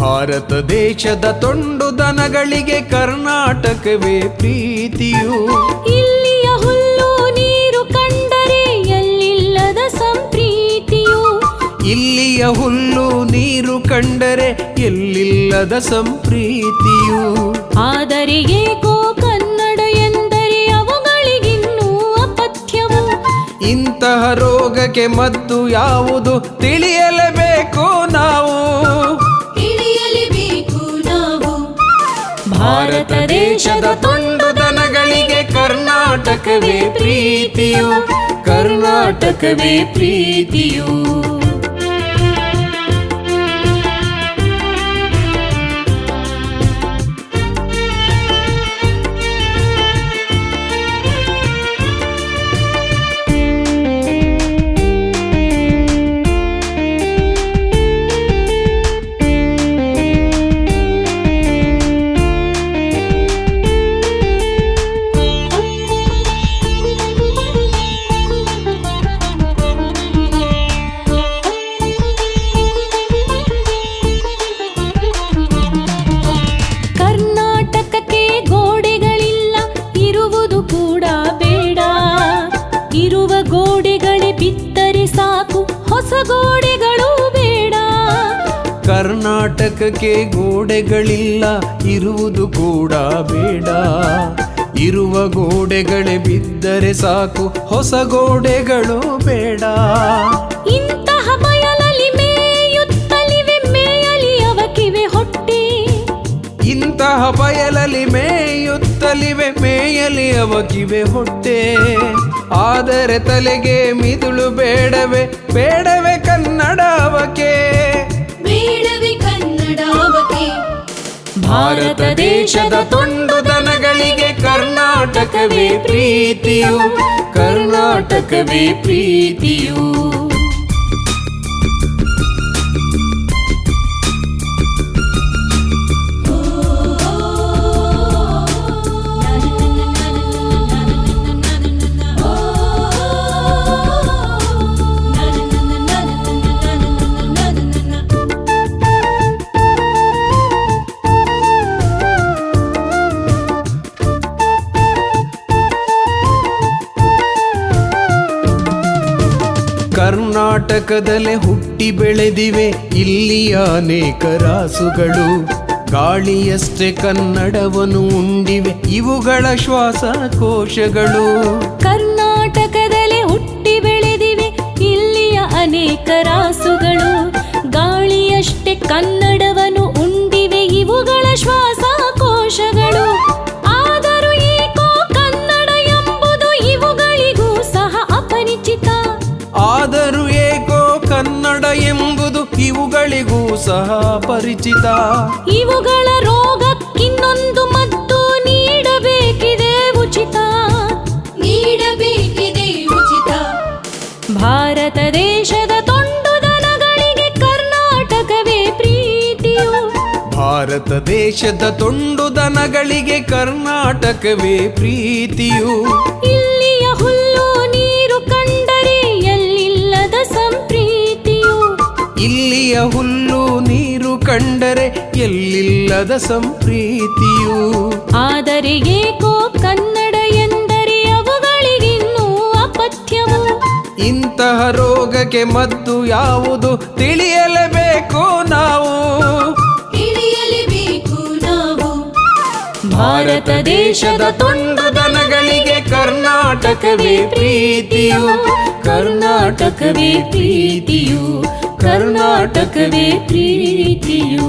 ಭಾರತ ದೇಶದ ತೊಂಡು ದನಗಳಿಗೆ ಕರ್ನಾಟಕವೇ ಪ್ರೀತಿಯು. ಇಲ್ಲಿಯ ಹುಲ್ಲು ನೀರು ಕಂಡರೆ ಎಲ್ಲಿಲ್ಲದ ಸಂಪ್ರೀತಿಯು. ಇಲ್ಲಿಯ ಹುಲ್ಲು ನೀರು ಕಂಡರೆ ಎಲ್ಲಿಲ್ಲದ ಸಂಪ್ರೀತಿಯು. ಆದರೆ ಏಕೋ ಕನ್ನಡ ಎಂದರೆ ಅವುಗಳಿಗಿನ್ನೂ ಅಪಥ್ಯವು. ಇಂತಹ ರೋಗಕ್ಕೆ ಮದ್ದು ಯಾವುದು ತಿಳಿಯಲೇಬೇಕು ನಾವು. ಭಾರತ ದೇಶದ ತುಂಡು ದನಗಳಿಗೆ ಕರ್ನಾಟಕವೇ ಪ್ರೀತಿಯು ಕರ್ನಾಟಕವೇ ಪ್ರೀತಿಯು. ಗೋಡೆಗಳು ಬೇಡ. ಕರ್ನಾಟಕಕ್ಕೆ ಗೋಡೆಗಳಿಲ್ಲ ಇರುವುದು ಕೂಡ ಬೇಡ. ಇರುವ ಗೋಡೆಗಳೇ ಬಿದ್ದರೆ ಸಾಕು ಹೊಸ ಗೋಡೆಗಳು ಬೇಡ. ಇಂತಹ ಬಯಲಲ್ಲಿ ಮೇಯುತ್ತಲಿವೆ ಮೇಯಲಿ ಅವಕಿವೆ ಹೊಟ್ಟೆ. ಇಂತಹ ಬಯಲಲ್ಲಿ ಮೇಯುತ್ತಲಿವೆ ಮೇಯಲಿ ಅವಗಿವೆ ಹೊಟ್ಟೆ. ಆದರೆ ತಲೆಗೆ ಮಿದುಳು ಬೇಡವೆ ಬೇಡವೆ ಕನ್ನಡ ಅವಕೆ ಬೇಡವೆ ಭಾರತ ದೇಶದ ತುಂಡು ದನಗಳಿಗೆ ಕರ್ನಾಟಕವೇ ಪ್ರೀತಿಯು ಕರ್ನಾಟಕವೇ ಪ್ರೀತಿಯು. ಕರ್ನಾಟಕದಲ್ಲೇ ಹುಟ್ಟಿ ಬೆಳೆದಿವೆ ಇಲ್ಲಿಯ ಅನೇಕ ರಾಸುಗಳು. ಗಾಳಿಯಷ್ಟೇ ಕನ್ನಡವನ್ನು ಉಂಡಿವೆ ಇವುಗಳ ಶ್ವಾಸಕೋಶಗಳು. ಎಂಬುದು ಇವುಗಳಿಗೂ ಸಹ ಪರಿಚಿತ. ಇವುಗಳ ರೋಗಕ್ಕಿನ್ನೊಂದು ಮದ್ದು ನೀಡಬೇಕಿದೆ ಉಚಿತ. ನೀಡಬೇಕಿದೆ ಉಚಿತ. ಭಾರತ ದೇಶದ ತೊಂಡು ದನಗಳಿಗೆ ಕರ್ನಾಟಕವೇ ಪ್ರೀತಿಯು. ಭಾರತ ದೇಶದ ತೊಂಡು ದನಗಳಿಗೆ ಕರ್ನಾಟಕವೇ ಪ್ರೀತಿಯು. ಇಲ್ಲಿಯ ಕಂಡರೆ ಎಲ್ಲಿಲ್ಲದ ಸಂಪ್ರೀತಿಯು? ಆದರೆ ಏಕೋ ಕನ್ನಡ ಎಂದರೆ ಅವುಗಳಿಗಿನ್ನೂ ಅಪಥ್ಯವು. ಇಂತಹ ರೋಗಕ್ಕೆ ಮದ್ದು ಯಾವುದು? ತಿಳಿಯಲೇಬೇಕು ನಾವು. ತಿಳಿಯಲೇಬೇಕು ನಾವು. ಭಾರತ ದೇಶದ ತುಂಡು ದನಗಳಿಗೆ ಕರ್ನಾಟಕವೇ ಪ್ರೀತಿಯು. ಕರ್ನಾಟಕವೇ ಪ್ರೀತಿಯು. कर्णाटकवे प्रीतियो